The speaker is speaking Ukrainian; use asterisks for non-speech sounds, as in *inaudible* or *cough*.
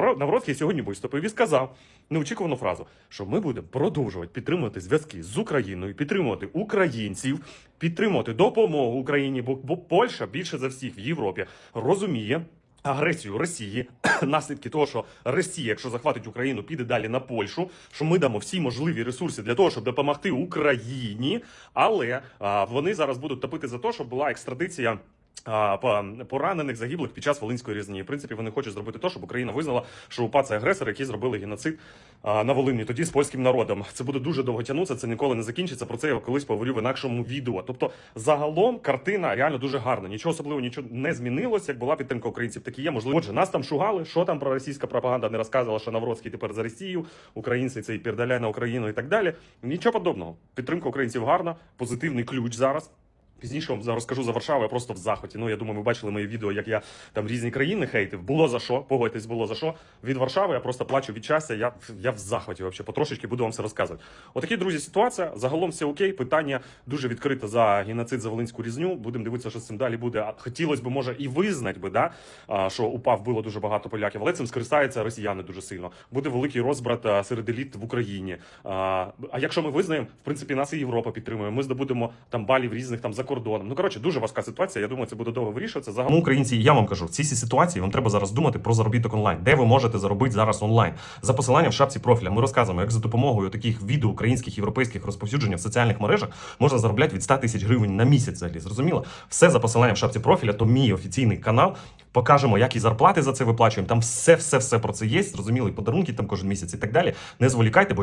Навроцький сьогодні виступив і сказав неочікувану фразу, що ми будемо продовжувати підтримувати зв'язки з Україною, підтримувати українців, підтримувати допомогу Україні, бо, бо Польща більше за всіх в Європі розуміє. Агресію Росії, *clears throat* наслідки того, що Росія, якщо захватить Україну, піде далі на Польщу, що ми дамо всі можливі ресурси для того, щоб допомогти Україні, але а, вони зараз будуть топити за те, щоб була екстрадиція. Поранених загиблих під час Волинської різні. В принципі, вони хочуть зробити те, щоб Україна визнала, що УПА це агресори, які зробили геноцид на Волині тоді з польським народом. Це буде дуже довго тягнутися, це ніколи не закінчиться. Про це я колись поговорю в інакшому відео. Тобто, загалом картина реально дуже гарна. Нічого особливого нічого не змінилось. Як була підтримка українців, так і є. Можливо, отже, нас там шугали. Що там про російська пропаганда не розказувала, що Навроцький тепер за Росію, українці цей пердаляй на Україну і так далі. Нічого подобного. Підтримка українців гарна, позитивний ключ зараз. Пізніше вам розкажу за Варшаву, я просто в захваті. Ну я думаю, ви бачили мої відео, як я там різні країни хейтив. Було за що, погодьтесь, було за що. Від Варшави я просто плачу від щастя. Я, я в захваті вообще, потрошечки буду вам все розказувати. Отакі, друзі, ситуація. Загалом все окей. Питання дуже відкрите за геноцид за Волинську різню. Будемо дивитися, що з цим далі буде. А Хотілося б, може, і визнати би, да, що упав було дуже багато поляків, але цим скористаються росіяни дуже сильно. Буде великий розбрат серед еліт в Україні. А якщо ми визнаємо, в принципі, нас і Європа підтримує. Ми здобудемо там балів різних там за кордоном. Ну коротше, дуже важка ситуація. Я думаю, це буде довго вирішуватися. Загалом Тому, українці, я вам кажу, в цій ситуації вам треба зараз думати про заробіток онлайн, де ви можете заробити зараз онлайн. За посиланням в шапці профіля ми розказуємо, як за допомогою таких відео українських європейських розповсюджень в соціальних мережах можна заробляти від 100 тисяч гривень на місяць. Взагалі зрозуміло? Все за посиланням в шапці профіля, то мій офіційний канал. Покажемо, як і зарплати за це виплачуємо. Там все, все, все про це є. Зрозуміло, і подарунки там кожен місяць і так далі. Не зволікайте, бо